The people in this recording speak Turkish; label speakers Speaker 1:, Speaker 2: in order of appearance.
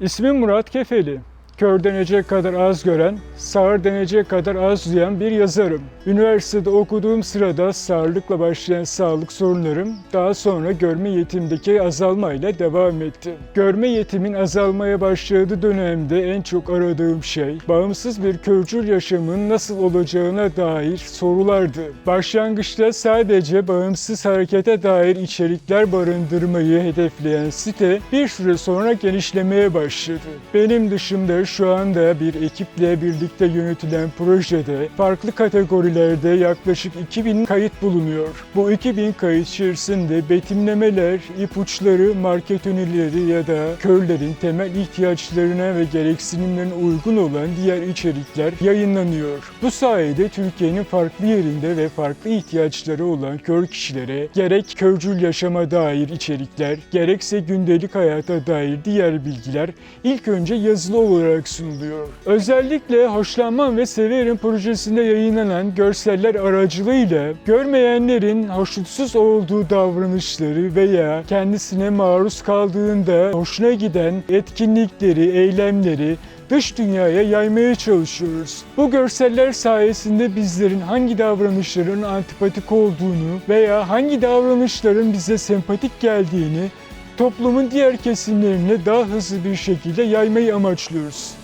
Speaker 1: İsmim Murat Kefeli. Kör denecek kadar az gören, sağır denecek kadar az duyan bir yazarım. Üniversitede okuduğum sırada sağırlıkla başlayan sağlık sorunlarım daha sonra görme yetimdeki azalmayla devam etti. Görme yetimin azalmaya başladığı dönemde en çok aradığım şey bağımsız bir körcül yaşamın nasıl olacağına dair sorulardı. Başlangıçta sadece bağımsız harekete dair içerikler barındırmayı hedefleyen site bir süre sonra genişlemeye başladı. Benim dışımda şu anda bir ekiple birlikte yönetilen projede farklı kategorilerde yaklaşık 2000 kayıt bulunuyor. Bu 2000 kayıt içerisinde betimlemeler, ipuçları, market önerileri ya da körlerin temel ihtiyaçlarına ve gereksinimlerine uygun olan diğer içerikler yayınlanıyor. Bu sayede Türkiye'nin farklı yerinde ve farklı ihtiyaçları olan kör kişilere gerek körcül yaşama dair içerikler, gerekse gündelik hayata dair diğer bilgiler ilk önce yazılı olarak sunuluyor. Özellikle Hoşlanmam ve Severim projesinde yayınlanan görseller aracılığıyla görmeyenlerin hoşnutsuz olduğu davranışları veya kendisine maruz kaldığında hoşuna giden etkinlikleri, eylemleri dış dünyaya yaymaya çalışıyoruz. Bu görseller sayesinde bizlerin hangi davranışların antipatik olduğunu veya hangi davranışların bize sempatik geldiğini toplumun diğer kesimlerine daha hızlı bir şekilde yaymayı amaçlıyoruz.